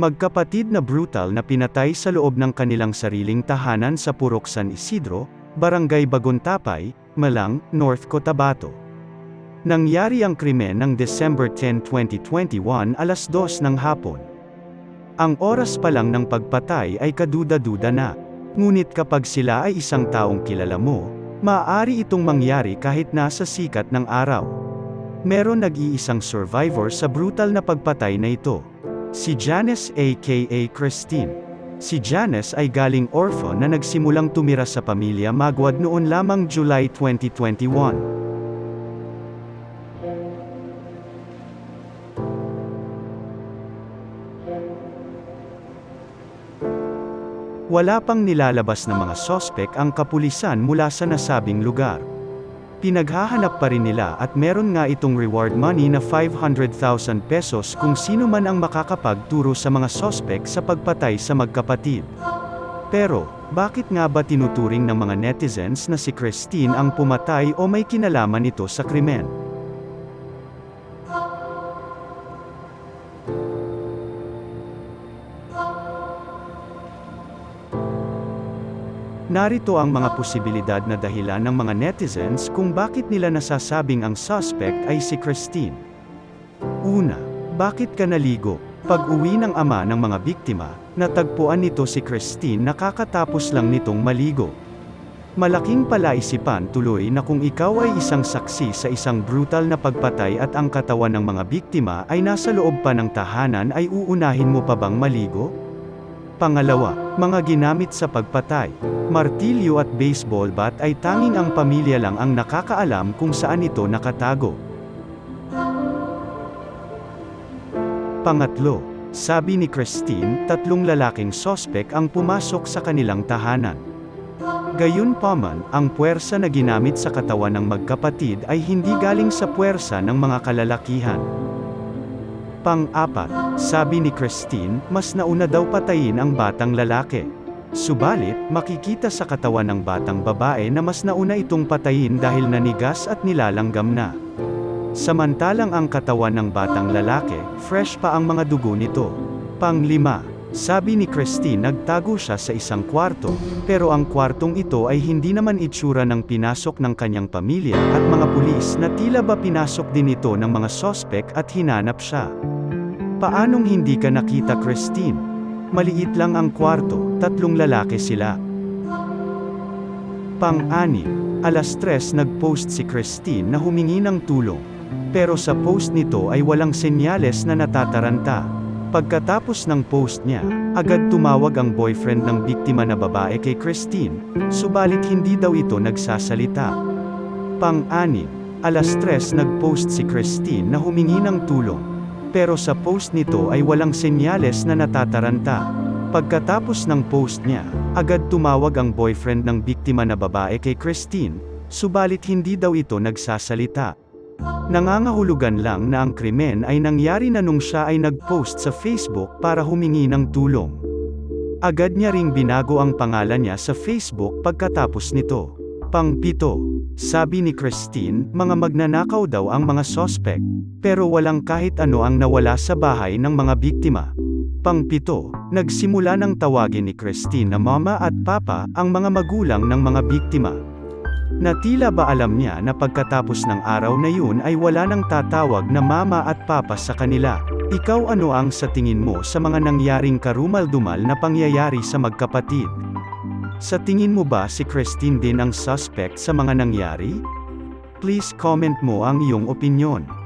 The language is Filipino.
Magkapatid na brutal na pinatay sa loob ng kanilang sariling tahanan sa Purok San Isidro, Barangay Bagontapay, Malang, North Cotabato. Nangyari ang krimen ng December 10, 2021 alas 2 ng hapon. Ang oras pa lang ng pagpatay ay kaduda-duda na. Ngunit kapag sila ay isang taong kilala mo, maaari itong mangyari kahit nasa sikat ng araw. Meron nag-iisang survivor sa brutal na pagpatay na ito. Si Janice aka Christine. Si Janice ay galing orphan na nagsimulang tumira sa pamilya Magwad noon lamang July 2021. Wala pang nilalabas na mga sospek ang kapulisan mula sa nasabing lugar. Pinaghahanap pa rin nila at meron nga itong reward money na 500,000 pesos kung sino man ang makakapagturo sa mga sospek sa pagpatay sa magkapatid. Pero, bakit nga ba tinuturing ng mga netizens na si Christine ang pumatay o may kinalaman ito sa krimen? Narito ang mga posibilidad na dahilan ng mga netizens kung bakit nila nasasabing ang suspect ay si Christine. Una, bakit ka naligo? Pag-uwi ng ama ng mga biktima, natagpuan nito si Christine na kakatapos lang nitong maligo. Malaking palaisipan tuloy na kung ikaw ay isang saksi sa isang brutal na pagpatay at ang katawan ng mga biktima ay nasa loob pa ng tahanan ay uunahin mo pa bang maligo? Pangalawa, mga ginamit sa pagpatay. Martilyo at baseball bat ay tanging ang pamilya lang ang nakakaalam kung saan ito nakatago. Pangatlo, sabi ni Christine, tatlong lalaking sospek ang pumasok sa kanilang tahanan. Gayunpaman, ang puwersa na ginamit sa katawan ng magkapatid ay hindi galing sa puwersa ng mga kalalakihan. Pang-apat, sabi ni Christine, mas nauna daw patayin ang batang lalaki. Subalit, makikita sa katawan ng batang babae na mas nauna itong patayin dahil nanigas at nilalanggam na. Samantalang ang katawan ng batang lalaki, fresh pa ang mga dugo nito. Pang-lima, sabi ni Christine nagtago siya sa isang kwarto, pero ang kwartong ito ay hindi naman itsura ng pinasok ng kanyang pamilya at mga pulis na tila ba pinasok din ito ng mga sospek at hinanap siya. Paanong hindi ka nakita Christine? Maliit lang ang kwarto, tatlong lalaki sila. Pang-ani, alas tres nag-post si Christine na humingi ng tulong. Pero sa post nito ay walang senyales na natataranta. Pagkatapos ng post niya, agad tumawag ang boyfriend ng biktima na babae kay Christine, subalit hindi daw ito nagsasalita. Pang-ani, alas tres nag-post si Christine na humingi ng tulong. Pero sa post nito ay walang senyales na natataranta. Pagkatapos ng post niya, agad tumawag ang boyfriend ng biktima na babae kay Christine, subalit hindi daw ito nagsasalita. Nangangahulugan lang na ang krimen ay nangyari na nung siya ay nag-post sa Facebook para humingi ng tulong. Agad niya ring binago ang pangalan niya sa Facebook pagkatapos nito. Pang-pito, sabi ni Christine, mga magnanakaw daw ang mga sospek, pero walang kahit ano ang nawala sa bahay ng mga biktima. Pang-pito, nagsimula ng tawagin ni Christine na mama at papa ang mga magulang ng mga biktima. Na tila ba alam niya na pagkatapos ng araw na yun ay wala nang tatawag na mama at papa sa kanila. Ikaw ano ang sa tingin mo sa mga nangyaring karumal-dumal na pangyayari sa magkapatid? Sa tingin mo ba si Christine din ang suspect sa mga nangyari? Please comment mo ang iyong opinyon.